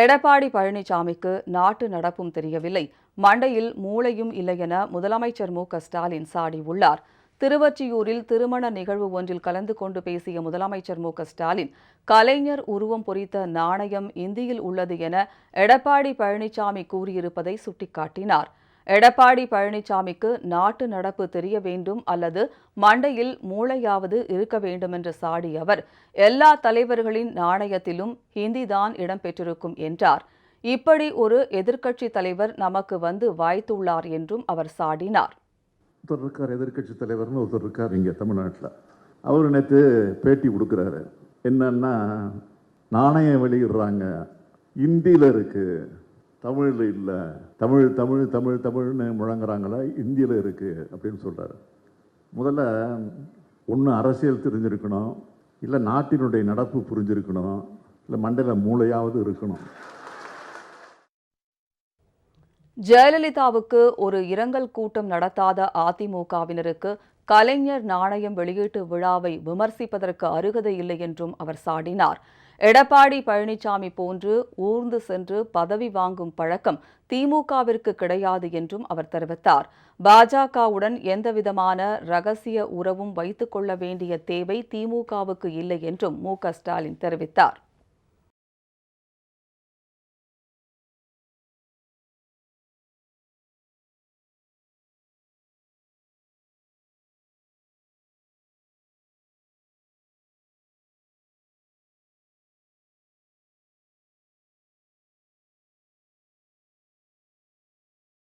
எடப்பாடி பழனிசாமிக்கு நாட்டு நடப்பும் தெரியவில்லை. மண்டையில் மூளையும் இல்லை என முதலமைச்சர் மு க ஸ்டாலின் சாடியுள்ளார். திருவொற்றியூரில் திருமண நிகழ்வு ஒன்றில் கலந்து கொண்டு பேசிய முதலமைச்சர் மு க ஸ்டாலின் கலைஞர் உருவம் பொறித்த நாணயம் இந்தியில் உள்ளது என எடப்பாடி பழனிசாமி கூறியிருப்பதை சுட்டிக்காட்டினார். எடப்பாடி பழனிசாமிக்கு நாட்டு நடப்பு தெரிய வேண்டும் அல்லது மண்டையில் மூளையாவது இருக்க வேண்டும் என்று சாடிய அவர் எல்லா தலைவர்களின் நாணயத்திலும் ஹிந்தி தான் இடம்பெற்றிருக்கும் என்றார். இப்படி ஒரு எதிர்க்கட்சி தலைவர் நமக்கு வந்து வாய்த்துள்ளார் என்றும் அவர் சாடினார். ஒருத்தர் இருக்கார் எதிர்க்கட்சி தலைவர்னு ஒருத்தர் இருக்கார் இங்கே தமிழ்நாட்டில். அவர் நேற்று பேட்டி கொடுக்குறாரு. என்னன்னா நாணயம் வெளியிடுறாங்க. இந்தியில் இருக்குது தமிழில் இல்லை. தமிழ் தமிழ் தமிழ் தமிழ்னு முழங்குறாங்களா? இந்தியில் இருக்குது அப்படின்னு சொல்கிறாரு முதல்ல ஒன்று அரசியல் தெரிஞ்சிருக்கணும். இல்லை நாட்டினுடைய நடப்பு புரிஞ்சிருக்கணும். இல்லை மண்டையில் மூளையாவது இருக்கணும். ஜெயலலிதாவுக்கு ஒரு இரங்கல் கூட்டம் நடத்தாத அதிமுகவினருக்கு கலைஞர் நாணயம் வெளியீட்டு விழாவை விமர்சிப்பதற்கு அருகதை இல்லை என்றும் அவர் சாடினார். எடப்பாடி பழனிசாமி போன்று ஊர்ந்து சென்று பதவி வாங்கும் பழக்கம் திமுகவிற்கு கிடையாது என்றும் அவர் தெரிவித்தார். பாஜகவுடன் எந்தவிதமான ரகசிய உறவும் வைத்துக் கொள்ள வேண்டிய தேவை திமுகவுக்கு இல்லை என்றும் மு க ஸ்டாலின் தெரிவித்தார்.